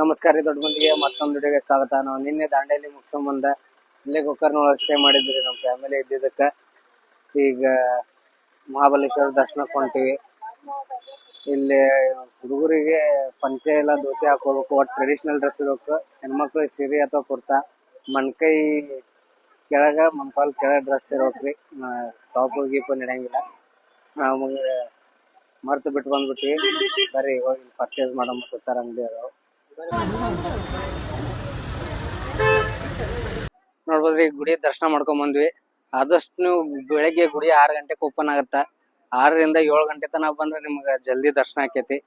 ನಮಸ್ಕಾರ ರೀ ದೊಡ್ಡ ಮಂದಿಗೆ ಮತ್ತೊಂದು ವಿಡಿಯೋಗೆ ಸ್ವಾಗತ. ನಾವು ನಿನ್ನೆ ದಾಂಡೇಲಿ ಮುಗಿಸ್ಕೊಂಡ್ ಬಂದ, ಇಲ್ಲೇ ಗೋಕರ್ನೊಳಗೆ ಸ್ಟೇ ಮಾಡಿದ್ರಿ ನಮ್ಮ ಫ್ಯಾಮಿಲಿ ಇದ್ದಿದ್ದಕ್ಕೆ. ಈಗ ಮಹಾಬಲೇಶ್ವರ ದರ್ಶನಕ್ಕೆ ಹೊಂಟಿವಿ ಇಲ್ಲಿ ಹುಡುಗರಿಗೆ ಪಂಚೆ ಎಲ್ಲ ಧೋತಿ ಹಾಕೋಬೇಕು ಒಟ್ಟು ಟ್ರೆಡಿಷನಲ್ ಡ್ರೆಸ್ ಇರಬೇಕು ಹೆಣ್ಮಕ್ಳು ಸೀರೆ ಅಥವಾ ಕುರ್ತಾ, ಮಣ್ಕೈ ಕೆಳಗ ಮಂಪಾಲ್ ಕೆಳಗ ಡ್ರೆಸ್ ಇರೋಕ್ರಿ ಟಾಪ್ ಗೀಪು ನಡೆಯಂಗಿಲ್ಲ ನಮಗೆ ಮರ್ತು ಬಿಟ್ಟು ಬಂದ್ಬಿಟ್ವಿ. ಸರಿ ಹೋಗಿ ಪರ್ಚೇಸ್ ಮಾಡೋ ಸುತ್ತಾರ ಅಂಗಡಿ ಅದಾವ. ನೋಡ್ಬೋದ್ರಿ, ಗುಡಿ ದರ್ಶನ ಮಾಡ್ಕೊಂಡ್ ಬಂದ್ವಿ. ಆದಷ್ಟು ನೀವು ಬೆಳಗ್ಗೆ ಗುಡಿ ಆರು ಗಂಟೆಗೆ ಓಪನ್ ಆಗತ್ತ? ಆರರಿಂದ ಏಳು ಗಂಟೆ ತನಕ ಬಂದ್ರೆ ನಿಮ್ಗೆ ಜಲ್ದಿ ದರ್ಶನ ಆಕೈತಿ.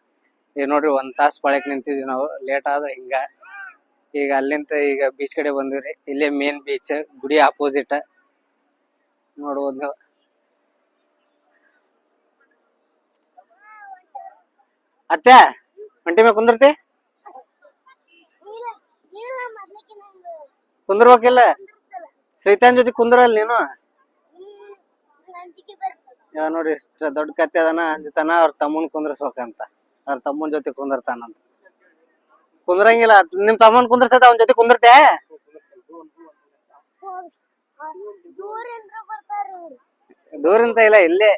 ಈಗ ನೋಡ್ರಿ, ಒಂದ್ ತಾಸ್ ಪಳಕ್ ನಿಂತಿದ್ವಿ ನಾವು. ಲೇಟ್ ಆದ್ರೆ ಹಿಂಗ. ಈಗ ಅಲ್ಲಿಂದ ಈಗ ಬೀಚ್ ಕಡೆ ಬಂದಿವ್ರಿ. ಇಲ್ಲೇ ಮೇನ್ ಬೀಚ್ ಗುಡಿ ಆಪೋಸಿಟ್ ನೋಡ್ಬೋದು ಅತ್ತೆ, ಒಂಟಿ ಮೇಲೆ ಕುಂದಿರ್ತಿ? ಕುಂದ್ರಬೇಕಿಲ್ಲ? ಶ್ರೀತಾನ್ ಜೊತೆ ಕುಂದ್ರಲ್ಲ ನೀನು? ಯಾವ ನೋಡಿ ಇಷ್ಟ ದೊಡ್ಡ ಕತ್ತೆ ಅದನ ಅಂಜತಾನ ಅವ್ರ ತಮ್ಮನ್ ಕುಂದ್ರಸ್ಬೇಕಂತ. ಅವ್ರ ತಮ್ಮನ್ ಜೊತೆ ಕುಂದಿರ್ತಾನಂತ. ಕುಂದ್ರಂಗಿಲ್ಲ ನಿಮ್ ತಮ್ಮನ್ ಕುಂದಿರ್ತದ ಅವನ್ ಜೊತೆ ಕುಂದಿರ್ತೆ ದೂರಿಂದ ಇಲ್ಲ ಇಲ್ಲೇ.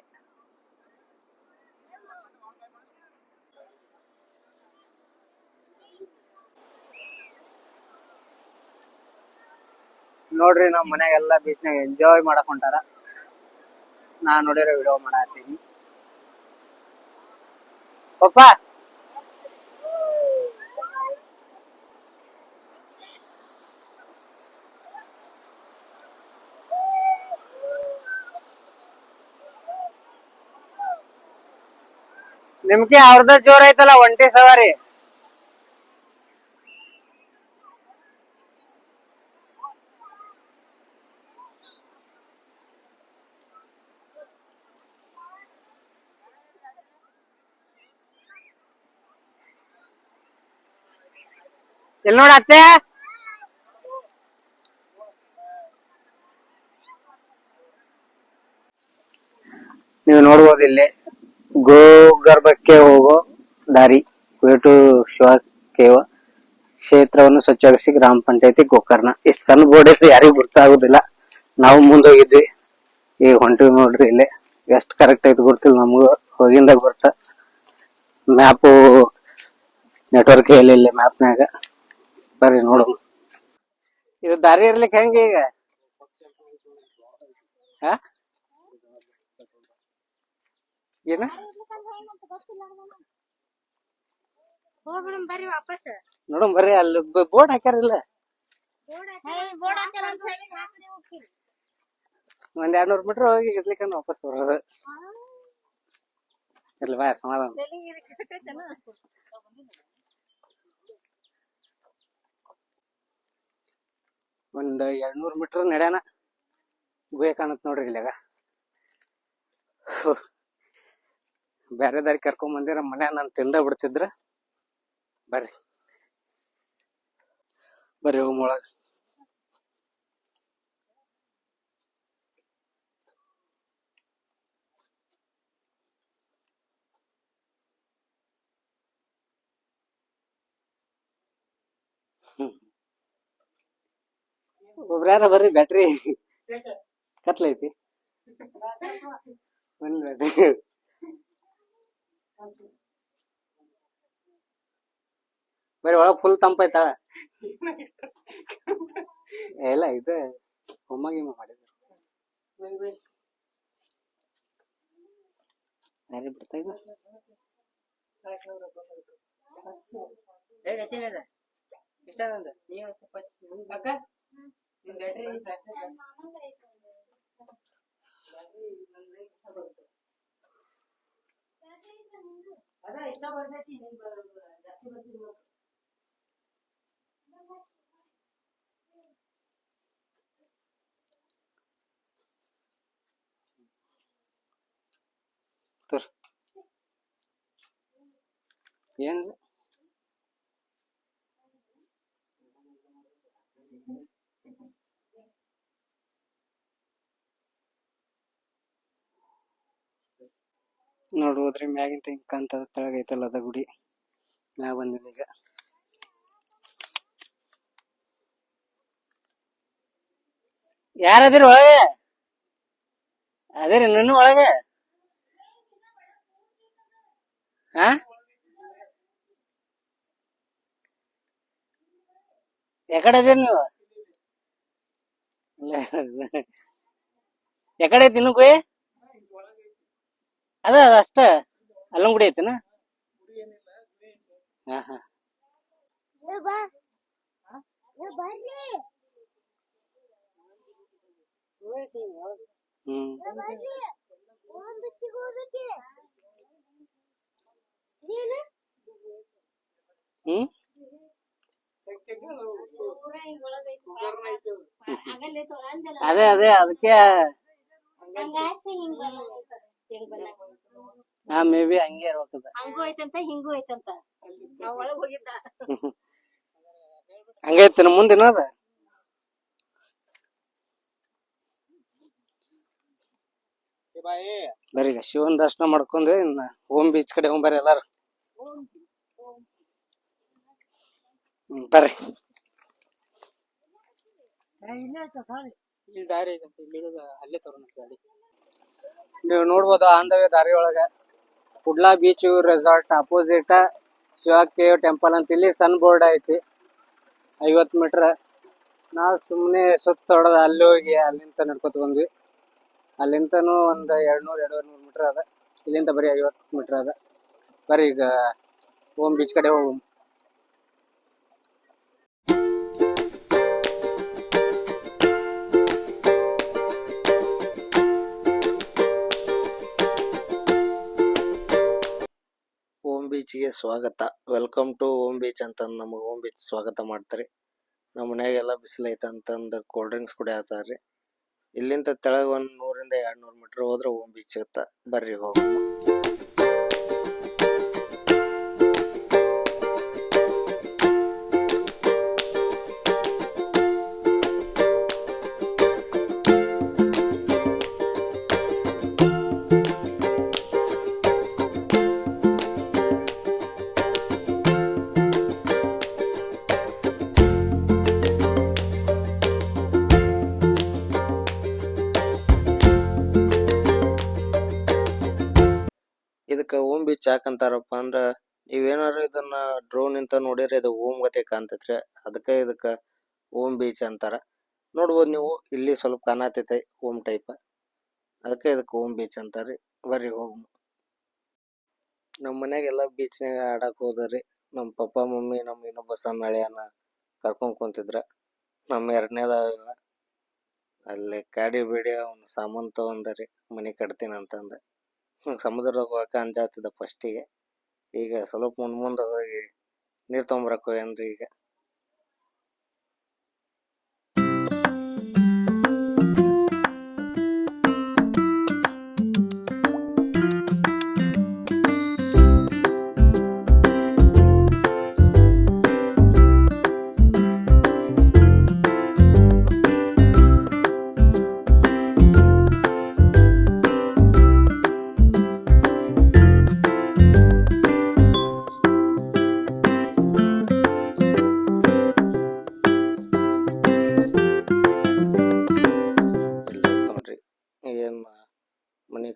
ನೋಡ್ರಿ ನಮ್ಮ ಮನೆಗೆಲ್ಲ ಬೀಚ್ನಾಗ ಎಂಜಾಯ್ ಮಾಡಕ್ ಹೊಂಟಾರ. ನಾ ನೋಡಿರೋ ವಿಡಿಯೋ ಮಾಡತ್ತೀನಿ. ಪಪ್ಪ! ನಿಮ್ಗೆ ಅವ್ರದ ಜೋರ್ ಐತಲ್ಲ ಒಂಟಿ ಸವಾರಿ? ಎಲ್ ನೋಡ ಅತ್ತೆ ನೀವು ನೋಡ್ಬೋದು ಇಲ್ಲಿ. ಗೋಗರ್ಭಕ್ಕೆ ಹೋಗೋ ದಾರಿ. ವೇಟು ಶಿವಕೇವ ಕ್ಷೇತ್ರವನ್ನು ಸ್ವಚ್ಛಗೊಳಿಸಿ ಗ್ರಾಮ ಪಂಚಾಯತಿ ಗೋಕರ್ಣ. ಇಷ್ಟು ಸಣ್ಣ ಬೋರ್ಡ್ ಇದ್ರೆ ಯಾರಿಗೂ ಗೊತ್ತಾಗೋದಿಲ್ಲ ನಾವು ಮುಂದೋಗಿದ್ವಿ. ಈಗ ಹೊಂಟಿವಿ ನೋಡ್ರಿ ಇಲ್ಲಿ. ಎಷ್ಟು ಕರೆಕ್ಟ್ ಐತಿ ಗೊತ್ತಿಲ್ಲ ನಮಗೂ. ಹೋಗಿಂದಾಗ ಬರ್ತಾ. ಮ್ಯಾಪು ನೆಟ್ವರ್ಕ್ ಇಲ್ಲಿ ಮ್ಯಾಪ್ನಾಗ ಬರ್ರಿ ನೋಡು ಇದು ದಾರಿ ಇರ್ಲಿಕ್ಕೆ ಹೆಂಗೆ ಈಗ? ಹಾ? ಏನ? ಹೋಗ್ಬಿಡಮ್ ಬರ್ರಿ ವಾಪಸ್. ನೋಡಮ್ ಬರ್ರಿ ಅಲ್ಲಿ ಬೋರ್ಡ್ ಹಾಕ್ಯಾರಿಲ್ಲ? ಬೋರ್ಡ್ ಹಾಕ್ಯಾರ ಅಂತ ಹೇಳಿ ನಾ ಕಡೆ ಹೋಗ್ತೀನಿ. ಒಂದ್ ಎರಡ್ ನೂರ್ ಮೀಟರ್ ಹೋಗಿ ಇರ್ಲಿಕ್ಕೆ ವಾಪಸ್ ಬರೋದು. ಇರ್ಲಿ ಬಾ ಸಮಾಧಾನ. ಒಂದ್ ಎರಡ್ನೂರ್ ಮೀಟರ್ ನಡ್ಯಾನ. ಗುಹೆ ಕಾಣತ್ ನೋಡ್ರಿ ಇಲ್ಲಾಗ ಬೇರೆ ದಾರಿ ಕರ್ಕೊಂಡ್ ಬಂದಿರ, ಮನೆ ನಾನ್ ತಿಂದ ಬಿಡ್ತಿದ್ರ. ಬರ್ರಿ. ಬರ್ರಿ ಒಳಗ. ಒಬ್ರ್ಯಾರ ಬರ್ರಿ ಬ್ಯಾಟ್ರಿ. ಕತ್ಲೈತಿ. ಬರ್ರಿ ಒಳಗ್ ಫುಲ್ ತಂಪೈತ ಎಲ್ಲ ಇದು ಹೊಮ್ಮ ಗಿಮ್ಮ ಮಾಡಿದ್ರು. ಯಾರೇ ಬಿಡ್ತಾ ಇದ್ದ? ತರ್ ಏನ್ ನೋಡ್ಬೋದ್ರಿ ಮ್ಯಾಗಿಂದ ಹಿಂಗ್ ನೋಡಿ ಹೋದ್ರಿ ಮ್ಯಾಗಿನ ತೆಂಗ್ ಕೆಳಗ ಐತಲ್ಲ ಅದ ಗುಡಿ. ಮ್ಯಾಗ ಬಂದಿದೆ ಈಗ. ಯಾರದಿರಿ ಒಳಗೆ? ಅದೇರಿ ನಿನ್ನ ಒಳಗೆ? ಹಾ ಎಕಡೆ ನೀವು? ಎಕಡೆ ಐತಿ ಅದ ಅದ ಅಷ್ಟ. ಅಲ್ಲಂಗುಡಿ ಗುಡಿ ಐತಿನ? ಹಾ ಹಾ. ಹ್ಮ್. ಹ್ಮ್? ಅದೇ ಅದೇ ಅದಕ್ಕೆ. ಹಾ ಮೇ ಬಿ ಹಂಗೆ ಇರ್ಬೇಕದ. ಹಂಗೂ ಐತಂತ ಹಿಂಗೂ ಐತಂತ. ನಾವ್ ಒಳಗ್ ಹೋಗಿದ್ದ. ಹಂಗೈತಿ ಮುಂದಿನ ಅದ? ಶಿವನ್ ದರ್ಶನ ಮಾಡ್ಕೊಂಡು ಇನ್ನ ಓಂ ಬೀಚ್ ಕಡೆ ಹೋಗ್ಬರ್ರಿ ಎಲ್ಲಾರು. ಹ್ಮ್ ಬರ್ರಿ. ಇಲ್ಲಿ ದಾರಿ ಐತಂತ ಇಲ್ಲಿ ಅಲ್ಲೇ ತರೋಣ ಗಾಡಿ. ನೀವು ನೋಡ್ಬೋದು ಆನ್ ದ ದಾರಿ ಒಳಗ ಕುಡ್ಲಾ ಬೀಚ್ ರೆಸಾರ್ಟ್ ಅಪೋಸಿಟ್ ಶಿವಕ್ಕೆ ಟೆಂಪಲ್ ಅಂತ ಇಲ್ಲಿ ಸನ್ ಬೋರ್ಡ್ ಐತಿ. ಐವತ್ ಮೀಟರ್ ನಾವು ಸುಮ್ಮನೆ ಸುತ್ತ ಹೊಡೆದ ಅಲ್ಲಿ ಹೋಗಿ ಅಲ್ಲಿಂದ ನಡ್ಕೊತ ಬಂದ್ವಿ. ಅಲ್ಲಿಂದನೂ ಒಂದು ಎರಡ್ ನೂರ್ ಎರಡೂವರೆ ನೂರು ಮೀಟರ್ ಅದ. ಇಲ್ಲಿಂದ ಬರೀ ಐವತ್ತು ಮೀಟರ್ ಅದ. ಬರೀ ಈಗ ಓಮ್ ಬೀಚ್ ಕಡೆ ಹೋಗು ಬೀಚ್ಗೆ ಸ್ವಾಗತ. ವೆಲ್ಕಮ್ ಟು ಓಮ್ ಬೀಚ್ ಅಂತ ನಮಗೆ ಓಮ್ ಬೀಚ್ ಸ್ವಾಗತ ಮಾಡ್ತಾರೆ. ನಮ್ಮ ಮನ್ಯಾಗೆಲ್ಲ ಬಿಸಿಲು ಐತೆ ಅಂತಂದು ಕೋಲ್ಡ್ ಡ್ರಿಂಕ್ಸ್ ಕುಡಿಯತ್ತಾರ್ರಿ ಇಲ್ಲಿಂದ ತೆಳಗ್ ಒಂದ್ ನೂರಿಂದ ಎರಡ್ ನೂರ್ ಮೀಟರ್ ಹೋದ್ರೆ ಓಮ್ ಬೀಚ್ ಇರುತ್ತೆ ಬರ್ರಿ ಹೋಗಿ ಓಂ ಅಂತಾರಪ್ಪ ಅಂದ್ರ ಏನಾರ ಇದನ್ನ ಡ್ರೋನ್ ನಿಂತ ನೋಡಿದ್ರೆ ಇದು ಓಮ್ ಗತೆ ಕಾಣ್ತೈತ್ರಿ. ಅದಕ್ಕ ಇದಕ್ಕ ಓಂ ಬೀಚ್ ಅಂತಾರ. ನೋಡ್ಬೋದು ನೀವು, ಇಲ್ಲಿ ಸ್ವಲ್ಪ ಕಾಣತೈತೆ ಓಮ್ ಟೈಪ್ ಅದಕ್ಕೆ ಇದಕ್ಕೆ ಓಮ್ ಬೀಚ್ ಅಂತಾರ್ರಿ. ಬರ್ರಿ ಹೋಗ್ ನಮ್ಮ ಮನ್ಯಾಗೆಲ್ಲ ಬೀಚ್ನಾಗ ಆಡಕ್ ಹೋದ್ರಿ. ನಮ್ಮ ಪಪ್ಪ, ಮಮ್ಮಿ ನಮ್ಮ ಇನ್ನೊಬ್ಬ ಸಣ್ಣ ಹಳೆಯನ್ನ ಕರ್ಕೊಂಡ್ ಕುಂತಿದ್ರ. ನಮ್ಮ ಎರಡನೇದ. ಅಲ್ಲಿ ಕಾಡಿ ಬೇಡಿ ಅವ್ನ ಸಾಮಾನ್ ತಗೊಂಡರಿ ಮನೆ ಕಟ್ತೀನಿ ಅಂತಂದ ಸಮುದ್ರದಾಗ ಹೋಗಾಕ ಅಂಜಾತಿದ್ದ ಫಸ್ಟಿಗೆ. ಈಗ ಸ್ವಲ್ಪ ಮುಂದ್ ಮುಂದೆ ಹೋಗಿ ನೀರ್ ತಗೊಂಬರಕ್ ಹೋಗ್ಯಾನ್ರಿ ಈಗ.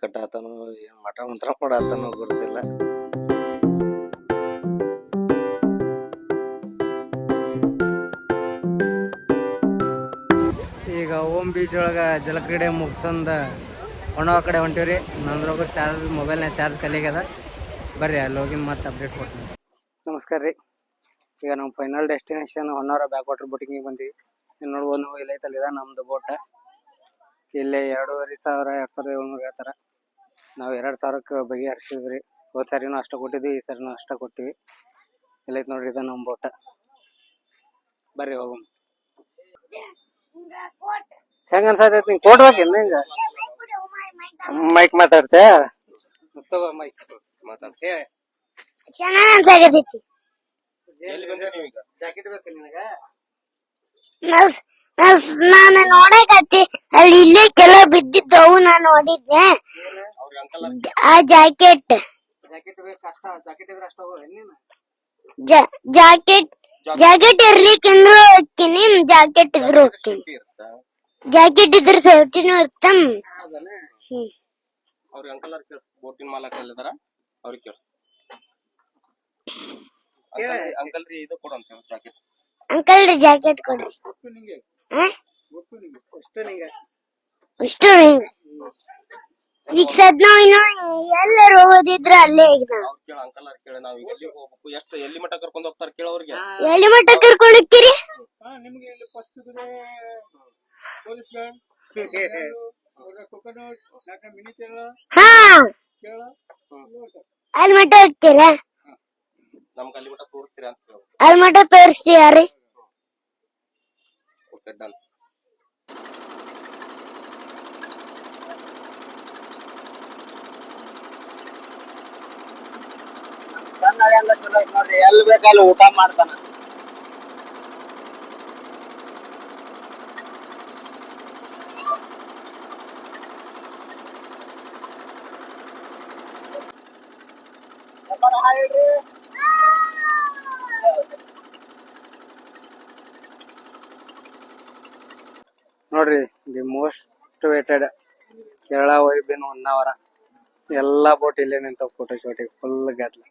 ಕಟ್ಟಾತನೋ ಏನ್ ಮಠ ಮಂತ್ರ ಮಾಡಾತನೋ ಗೊತ್ತಿಲ್ಲ. ಈಗ ಓಂ ಬೀಚ್ ಒಳಗ ಜಲಕ್ರೀಡೆ ಮುಗಿಸಂದ ಒಣವ ಕಡೆ ಹೊಂಟಿವ್ರಿ ನಂದ್ರಾಗ ಚಾರ್ಜ್ ಮೊಬೈಲ್ನಾಗ ಚಾರ್ಜ್ ಕಲಿಗದ ಬರ್ರಿ ಅಲ್ಲಿ ಹೋಗಿ ಮತ್ತೆ ಅಪ್ಡೇಟ್ ಕೊಡ್ತೀನಿ. ನಮಸ್ಕಾರ ರೀ. ಈಗ ನಮ್ಮ final destination Honnavar back water ಬೋಟಿಂಗಿಗೆ ಬಂದಿವಿ. ನೋಡ್ಬೋದು ನಾವು ಇಲ್ಲಿ ಐತಲ್ಲ ಇದ ನಮ್ದು ಬೋಟ್. ಇಲ್ಲಿ ಎರಡೂವರೆ ಸಾವಿರ ಎರಡ್ ಸಾವಿರದ ಏಳ್ನೂರು ಹೇಳ್ತಾರ. ನಾವು ಎರಡ್ ಸಾವಿರಕ್ಕೆ ಬಗೆಹರಿಸಿದ್ವಿ ಹೋದ್ ಸಾರಿನೂ ಅಷ್ಟ ಕೊಟ್ಟಿದ್ವಿ ಈ ಸಾರಿನೂ ಅಷ್ಟ ಕೊಟ್ಟಿವಿ. ಎಲ್ಲೈತ್ ನೋಡ್ರಿ ಇದು ನಮ್ಮ ಬೋಟ. ಬರ್ರಿ ಹೋಗಮ್ ಹೆಂಗ ಅನ್ಸತೈತಿ ನಿಂಗೆ? ಕೋಟ್ ನಿಂಗ? ಮೈಕ್ ಮಾತಾಡ್ತೆ? ಮೈಕ್ ಮಾತಾಡ್ತೇ? ಚೆನ್ನಾಗಿ ಅನ್ಸಾಕತೈತಿ ಜಾಕೆಟ್ ಬೇಕು ನಿನಗ? ನಾವ್- ನಾವ್- ನಾನು ನೋಡಕತ್ತಿ. ಅಲ್ಲಿ ಇಲ್ಲೇ ಕೆಲವು ಬಿದ್ದಿದ್ದವು ನಾನು ನೋಡಿದ್ದೆ. ಆ ಜಾಕೆಟ್. ಜಾಕೆಟ್ ಜಾಕೆಟ್ ಇರ್ಲಿಕ್ಕಂದ್ರು ಹೋಗ್ತೀನಿ ಜಾಕೆಟ್ ಇದ್ರು ಹೋಗ್ತೀನಿ. ಜಾಕೆಟ್ ಇದ್ರ ಸೇಫ್ಟಿನೂ ಇರ್ತಾನ ಹ್ಮ್. ಅವ್ರಿಗೆ ಅಂಕಲ್ ಅವ್ರ ಕೇಳಿಸ್ ಬೋಟಿನ ಮಾಲಕ್ ಅಲ್ಲಿದಾರ ಅವ್ರಿಗೆ ಕೇಳಿಸ್. ಅಂಕಲ್ ರೀ ಇದು ಕೊಡು ಅಂತ ಜಾಕೆಟ್. ಅಂಕಲ್ ರೀ ಜಾಕೆಟ್ ಕೊಡ್ರಿ. ಆ? ಅಷ್ಟು ಹಿಂಗ ಈಗ ಸದ್ ನಾವ್ ಇನ್ನು ಎಲ್ಲರೂ ಓದಿದ್ರ ಅಲ್ಲೇ ಈಗ ನಾವ್. ಅವ್ರು ಕೇಳ ಅಂಕಲ್ ಅವ್ರ ಕೇಳ ನಾವ್ ಎಲ್ಲಿ ಹೋಗ್ಬೇಕು? ಎಷ್ಟು ಎಲ್ಲಿ ಮಟ್ಟ ಕರ್ಕೊಂಡ್ ಹೋಗ್ತಾರ ಕೇಳ ಅವ್ರಿಗೆ? ಎಲ್ಲಿ ಮಟ್ಟ ಕರ್ಕೊಂಡು ಹೋಗ್ತೀರಿ? ಹಾ ಅಲ್ಲಿ ಮಟ್ಟ ಹೋಗ್ತೀರಾ? ನಮ್ಗೆ ಅಲ್ಲಿ ಮಟ್ಟ ತೋರಿಸ್ತೀರಾ ಅಂತ ಕೇಳ ಅಲ್ಲಿ ಮಟ್ಟ ತೋರಿಸ್ತೀಯಾರಿ ಓಕೆ ಡನ್. ಕನ್ನಡ ಚಲೋ ಐತ್ ನೋಡ್ರಿ. ಎಲ್ಲಿ ಬೇಕಲ್ಲಿ ಊಟ ಮಾಡ್ತಾನ. ನೋಡ್ರಿ, ದಿ ಮೋಸ್ಟ್ ವೇಟೆಡ್ ಕೇರಳ ವೈಬಿನ್ ಒನ್ ಅವರ್ ಎಲ್ಲಾ ಬೋಟ್ ಇಲ್ಲೇ ನಿಂತಾವ ಫೋಟೋ ಶೂಟಿಗೆ ಫುಲ್ ಗದ್ಲ.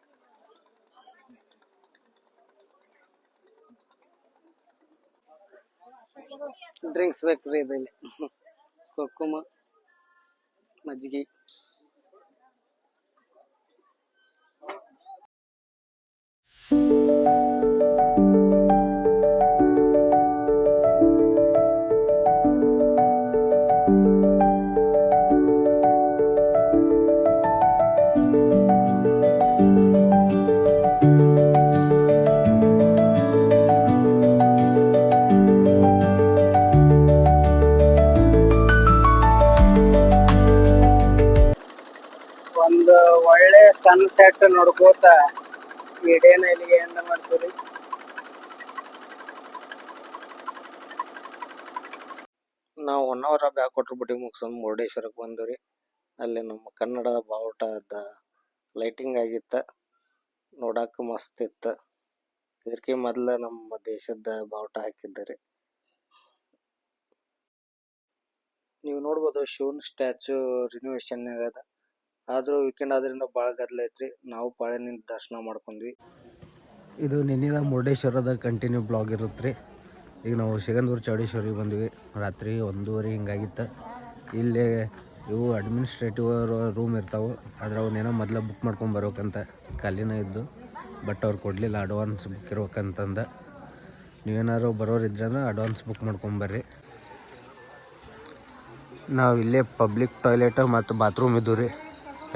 ಡ್ರಿಂಕ್ಸ್ ಬೇಕ್ರಿ ಇದಲ್ಲಿ ಕುಕುಮ ಮಜ್ಜಿಗೆ ಒಂದು ನಾವು ಒನ್ ಅವರ್ ಬ್ಯಾಕ್ ಕೊಟ್ಟರು ಬಿಟ್ಟಿಗೆ ಮುಗಿಸ್ಕೊಂಡು ಮುರುಡೇಶ್ವರಕ್ಕೆ ರೀ ಅಲ್ಲಿ ನಮ್ಮ ಕನ್ನಡದ ಬಾವುಟದ ಲೈಟಿಂಗ್ ಆಗಿತ್ತ. ನೋಡಕ್ಕೆ ಮಸ್ತ್ ಇತ್ತ. ಇದಕ್ಕೆ ಮೊದಲ ನಮ್ಮ ದೇಶದ ಬಾವುಟ ಹಾಕಿದ್ದಾರೆ. ನೀವು ನೋಡ್ಬೋದು ಶಿವನ್ ಸ್ಟ್ಯಾಚು ರಿನೋವೇಶನ್ ಅದ. ಆದ್ರೂ ವೀಕೆಂಡ್ ಆದ್ರಿಂದ ಭಾಳ ಗದ್ದಲ ಐತ್ರಿ. ನಾವು ಪಾಳೆನಿಂದ ದರ್ಶನ ಮಾಡ್ಕೊಂಡ್ವಿ. ಇದು ನಿನ್ನೆದ ಮುರುಡೇಶ್ವರದ ಕಂಟಿನ್ಯೂ ಬ್ಲಾಗ್ ಇರುತ್ತೆ ಈಗ ನಾವು ಸಿಗಂದೂರು ಚೌಡೇಶ್ವರಿಗೆ ಬಂದ್ವಿ. ರಾತ್ರಿ ಒಂದೂವರೆ ಹಿಂಗಾಗಿತ್ತು. ಇಲ್ಲಿ ಇವು ಅಡ್ಮಿನಿಸ್ಟ್ರೇಟಿವ್ ರೂಮ್ ಇರ್ತಾವೆ. ಆದರೆ ಅವನ್ನೇನೋ ಮೊದಲೇ ಬುಕ್ ಮಾಡ್ಕೊಂಡು ಬರ್ಬೇಕಂತ ಖಾಲಿನ ಇದ್ದು. ಬಟ್ ಅವ್ರು ಕೊಡಲಿಲ್ಲ ಅಡ್ವಾನ್ಸ್ ಬುಕ್ ಇರ್ಬೇಕಂತಂದ. ನೀವೇನಾದ್ರು ಬರೋರು ಅಂದ್ರೆ ಅಡ್ವಾನ್ಸ್ ಬುಕ್ ಮಾಡ್ಕೊಂಬರ್ರಿ ನಾವು ಇಲ್ಲೇ ಪಬ್ಲಿಕ್ ಟಾಯ್ಲೆಟ್ ಮತ್ತು ಬಾತ್ರೂಮ್ ಇದ್ದು ರೀ.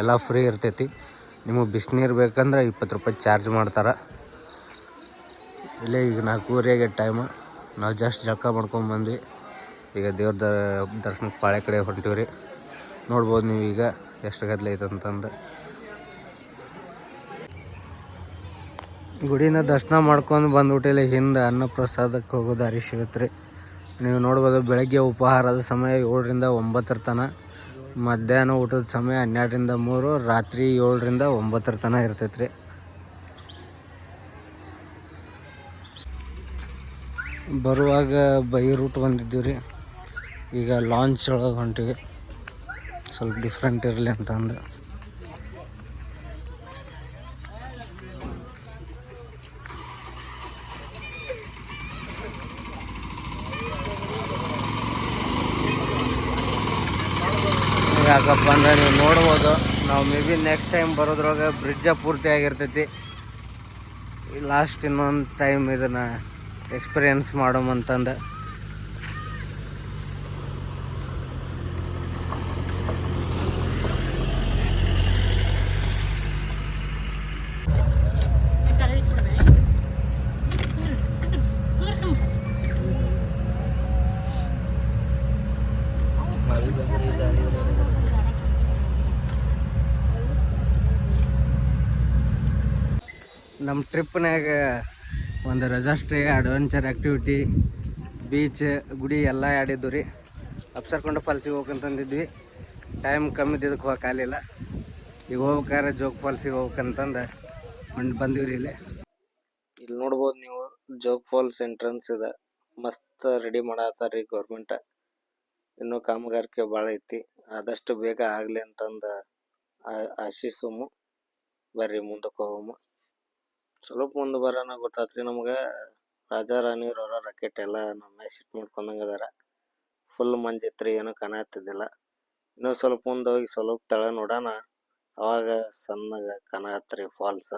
ಎಲ್ಲ ಫ್ರೀ ಇರ್ತೈತಿ. ನಿಮಗೆ ಬಿಸಿನೀರು ಬೇಕಂದ್ರೆ ಇಪ್ಪತ್ತು ರೂಪಾಯಿ ಚಾರ್ಜ್ ಮಾಡ್ತಾರೆ. ಇಲ್ಲೇ ಈಗ ನಾಲ್ಕೂವರೆಗೆ ಟೈಮ್ ನಾವು ಜಸ್ಟ್ ಜಳಕ ಮಾಡ್ಕೊಂಡು ಬಂದ್ವಿ. ಈಗ ದೇವ್ರ ದರ್ಶನಕ್ಕೆ ಪಾಳೆ ಕಡೆ ಹೊಂಟೀವಿ ರೀ ನೋಡ್ಬೋದು ನೀವು ಈಗ ಎಷ್ಟು ಐತೆ ಅಂತಂದು. ಗುಡಿನ ದರ್ಶನ ಮಾಡ್ಕೊಂಡು ಬಂದ್ಬಿಟ್ಟಿಲ್ಲ ಹಿಂದೆ ಅನ್ನಪ್ರಸಾದಕ್ಕೆ ಹೋಗೋ ದಾರಿ ಸಿಗುತ್ತೆ ರೀ ನೀವು ನೋಡ್ಬೋದು ಬೆಳಗ್ಗೆ ಉಪಹಾರದ ಸಮಯ ಏಳರಿಂದ ಒಂಬತ್ತರ ತನಕ ಮಧ್ಯಾಹ್ನ ಊಟದ ಸಮಯ ಹನ್ನೆರಡರಿಂದ ಮೂರು, ರಾತ್ರಿ ಏಳರಿಂದ ಒಂಬತ್ತರ ತನಕ ಇರ್ತೈತೆ ಬರುವಾಗ ಬೈ ರೂಟ್ ಬಂದಿದ್ದೀವಿ ರೀ. ಈಗ ಲಾಂಚ್ ಒಳಗೆ ಹೊಂಟಿವಿ. ಸ್ವಲ್ಪ ಡಿಫ್ರೆಂಟ್ ಇರಲಿ ಅಂತಂದು ಯಾಕಪ್ಪ ಅಂದರೆ ನೀವು ನೋಡ್ಬೋದು, ನಾವು ಮೇ ಬಿ ನೆಕ್ಸ್ಟ್ ಟೈಮ್ ಬರೋದ್ರೊಳಗೆ ಬ್ರಿಡ್ಜ ಪೂರ್ತಿ ಆಗಿರ್ತೈತಿ. ಲಾಸ್ಟ್ ಇನ್ನೊಂದು ಟೈಮ್ ಇದನ್ನು ಎಕ್ಸ್ಪೀರಿಯನ್ಸ್ ಮಾಡೋಮಂತಂದು ನಮ್ಮ ಟ್ರಿಪ್ನಾಗ ಒಂದು ಸ್ಟೇ ಅಡ್ವೆಂಚರ್ ಆ್ಯಕ್ಟಿವಿಟಿ ಬೀಚ್ ಗುಡಿ ಎಲ್ಲ ಆಡಿದ್ದು ರೀ. ಅಪ್ಸರ್ಕೊಂಡ ಫಾಲ್ಸಿಗೆ ಹೋಗ್ಬೇಕಂತಂದಿದ್ವಿ. ಟೈಮ್ ಕಮ್ಮಿ ಇದ್ದಕ್ಕೆ ಹೋಗಕ್ಕೆ ಆಗಲಿಲ್ಲ. ಈಗ ಹೋಗ್ಬೇಕಾದ್ರೆ ಜೋಗ್ ಫಾಲ್ಸಿಗೆ ಹೋಗ್ಬೇಕಂತಂದು ಹೊಂಟು ಬಂದಿವಿ ರೀ ಇಲ್ಲಿ. ಇಲ್ಲಿ ನೋಡ್ಬೋದು ನೀವು, ಜೋಗ್ ಫಾಲ್ಸ್ ಎಂಟ್ರೆನ್ಸ್ ಇದೆ. ಮಸ್ತ್ ರೆಡಿ ಮಾಡತ್ತಾರ ರೀ ಗೌರ್ಮೆಂಟ್ ಇನ್ನೂ ಕಾಮಗಾರಿಕೆ ಭಾಳ ಐತಿ. ಆದಷ್ಟು ಬೇಗ ಆಗಲಿ ಅಂತಂದು ಆಶಿಸೋಮು. ಬರ್ರಿ ಮುಂದಕ್ಕೆ ಹೋಗಮು. ಸ್ವಲ್ಪ ಮುಂದೆ ಬರೋಣ ಗೊತ್ತಾತ್ರಿ ನಮ್ಗೆ. ರಾಜಾ ರಾಣಿ ರೋರ ರಾಕೆಟ್ ಎಲ್ಲ ನಮ್ಮ ಮ್ಯಾಗ ಸಿಟ್ ಮಾಡ್ಕೊಂಡಂಗೆ ಅದಾರ. ಫುಲ್ ಮಂಜಿತ್ರಿ ಏನು ಕಾಣತ್ತಿದ್ದಿಲ್ಲ ಇನ್ನೂ ಸ್ವಲ್ಪ ಮುಂದೆ ಹೋಗಿ ಸ್ವಲ್ಪ ತಳ ನೋಡೋಣ. ಅವಾಗ ಸಣ್ಣಗೆ ಕಾಣತ್ರಿ ಫಾಲ್ಸ್